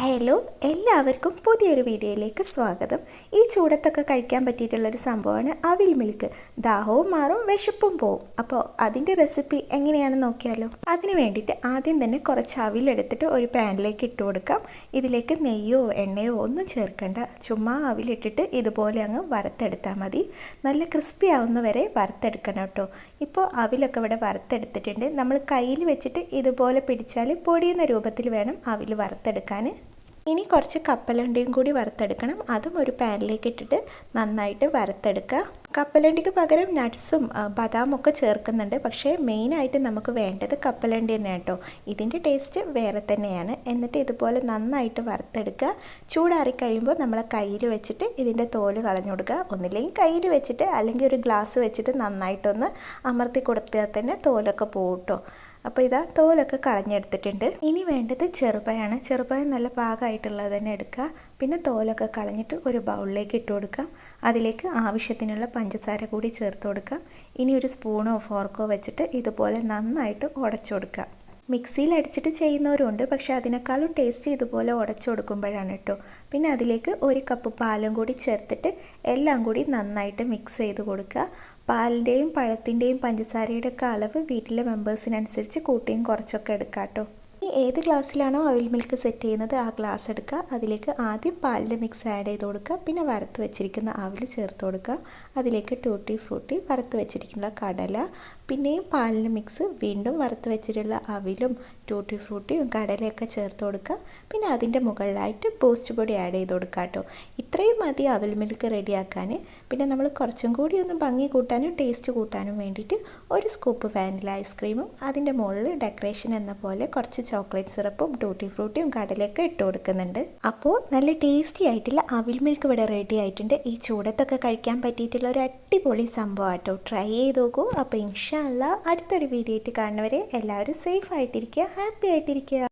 Hello എല്ലാവർക്കും പുതിയൊരു വീഡിയോയിലേക്ക് സ്വാഗതം. ഈ ചൂടത്തൊക്കെ കഴിക്കാൻ പറ്റിയിട്ടുള്ളൊരു സംഭവമാണ് അവിൽ മിൽക്ക്. ദാഹവും മാറും വിശപ്പും പോവും. അപ്പോൾ അതിന്റെ റെസിപ്പി എങ്ങനെയാണെന്ന് നോക്കിയാലോ? അതിന് വേണ്ടിയിട്ട് ആദ്യം തന്നെ കുറച്ച് അവിലെടുത്തിട്ട് ഒരു പാനിലേക്ക് ഇട്ട് കൊടുക്കാം. ഇതിലേക്ക് നെയ്യോ എണ്ണയോ ഒന്നും ചേർക്കണ്ട. ചുമ്മാ അവിലിട്ടിട്ട് ഇതുപോലെ അങ്ങ് വറുത്തെടുത്താൽ മതി. നല്ല ക്രിസ്പി ആവുന്ന വരെ വറുത്തെടുക്കണം കേട്ടോ. ഇപ്പോൾ അവിലൊക്കെ ഇവിടെ വറുത്തെടുത്തിട്ടുണ്ട്. നമ്മൾ കയ്യിൽ വെച്ചിട്ട് ഇതുപോലെ പിടിച്ചാൽ പൊടിയുന്ന രൂപത്തിൽ വേണം അവിൽ വറുത്തെടുക്കാൻ. ഇനി കുറച്ച് കപ്പലണ്ടിയും കൂടി വറുത്തെടുക്കണം. അതും ഒരു പാനിലേക്ക് ഇട്ടിട്ട് നന്നായിട്ട് വറുത്തെടുക്കുക. കപ്പലണ്ടിക്ക് പകരം നട്ട്സും ബദാമൊക്കെ ചേർക്കുന്നുണ്ട്. പക്ഷേ മെയിനായിട്ട് നമുക്ക് വേണ്ടത് കപ്പലണ്ടി തന്നെയാണ് കേട്ടോ. ഇതിന്റെ ടേസ്റ്റ് വേറെ തന്നെയാണ്. എന്നിട്ട് ഇതുപോലെ നന്നായിട്ട് വറുത്തെടുക്കുക. ചൂടാറി കഴിയുമ്പോൾ നമ്മളെ കയ്യിൽ വെച്ചിട്ട് ഇതിന്റെ തോൽ കളഞ്ഞു കൊടുക്കുക. ഒന്നില്ലെങ്കിൽ കയ്യിൽ വെച്ചിട്ട് അല്ലെങ്കിൽ ഒരു ഗ്ലാസ് വെച്ചിട്ട് നന്നായിട്ടൊന്ന് അമർത്തി കൊടുത്താൽ തന്നെ തോലൊക്കെ പോകും കേട്ടോ. അപ്പോൾ ഇതാ തോലൊക്കെ കളഞ്ഞെടുത്തിട്ടുണ്ട്. ഇനി വേണ്ടത് ചെറുപയാണ് ചെറുപയ നല്ല പാകമായിട്ടുള്ളത് തന്നെ എടുക്കുക. പിന്നെ തോലൊക്കെ കളഞ്ഞിട്ട് ഒരു ബൗളിലേക്ക് ഇട്ട് കൊടുക്കാം അതിലേക്ക് ആവശ്യത്തിനുള്ള പഞ്ചസാര കൂടി ചേർത്ത് കൊടുക്കാം ഇനി ഒരു സ്പൂണോ ഫോർക്കോ വെച്ചിട്ട് ഇതുപോലെ നന്നായിട്ട് ഉടച്ചു കൊടുക്കാം മിക്സിയിൽ അടിച്ചിട്ട് ചെയ്യുന്നവരുണ്ട്. പക്ഷെ അതിനേക്കാളും ടേസ്റ്റ് ഇതുപോലെ ഉടച്ചു കൊടുക്കുമ്പോഴാണ് കേട്ടോ. പിന്നെ അതിലേക്ക് ഒരു കപ്പ് പാലും കൂടി ചേർത്തിട്ട് എല്ലാം കൂടി നന്നായിട്ട് മിക്സ് ചെയ്ത് കൊടുക്കുക. പാലിന്റെയും പഴത്തിന്റെയും പഞ്ചസാരയുടെ ഒക്കെ അളവ് വീട്ടിലെ മെമ്പേഴ്സിനനുസരിച്ച് കൂട്ടിയും കുറച്ചൊക്കെ എടുക്കാം കേട്ടോ. ഇനി ഏത് ഗ്ലാസ്സിലാണോ അവിൽ മിൽക്ക് സെറ്റ് ചെയ്യുന്നത് ആ ഗ്ലാസ് എടുക്കുക. അതിലേക്ക് ആദ്യം പാലിന്റെ മിക്സ് ആഡ് ചെയ്ത് കൊടുക്കുക. പിന്നെ വറുത്ത് വെച്ചിരിക്കുന്ന അവിൽ ചേർത്ത് കൊടുക്കുക. അതിലേക്ക് ടൂട്ടി ഫ്രൂട്ടി വറുത്ത് വെച്ചിരിക്കുന്ന കടല പിന്നെയും പാലിന്റെ മിക്സ് വീണ്ടും വറുത്ത് വെച്ചിട്ടുള്ള അവിലും ടൂട്ടി ഫ്രൂട്ടിയും കടലയൊക്കെ ചേർത്ത് കൊടുക്കുക. പിന്നെ അതിന്റെ മുകളിലായിട്ട് പോസ്റ്റ് പൊടി ആഡ് ചെയ്ത് കൊടുക്കുക കേട്ടോ. ഇത്രയും മതി അവിൽ മിൽക്ക് റെഡിയാക്കാൻ പിന്നെ നമ്മൾ കുറച്ചും കൂടി ഒന്ന് ഭംഗി കൂട്ടാനും ടേസ്റ്റ് കൂട്ടാനും വേണ്ടിയിട്ട് ഒരു സ്കൂപ്പ് വാനില ഐസ്ക്രീമും അതിന്റെ മുകളിൽ ഡെക്കറേഷൻ എന്ന പോലെ കുറച്ച് ചോക്ലേറ്റ് സിറപ്പും ടൂട്ടി ഫ്രൂട്ടിയും കടലൊക്കെ ഇട്ട് കൊടുക്കുന്നുണ്ട്. അപ്പോൾ നല്ല ടേസ്റ്റി ആയിട്ടുള്ള അവിൽ മിൽക്ക് ഇവിടെ റെഡി ആയിട്ടുണ്ട്. ഈ ചൂടത്തൊക്കെ കഴിക്കാൻ പറ്റിയിട്ടുള്ള ഒരു അടിപൊളി സംഭവം ആട്ടോ. ട്രൈ ചെയ്ത് നോക്കൂ. അപ്പോൾ ഇൻഷാല്ല അടുത്തൊരു വീഡിയോ ആയിട്ട് കാണുന്നവരെ എല്ലാവരും സേഫ് ആയിട്ടിരിക്കുക ഹാപ്പി ആയിട്ടിരിക്കുക.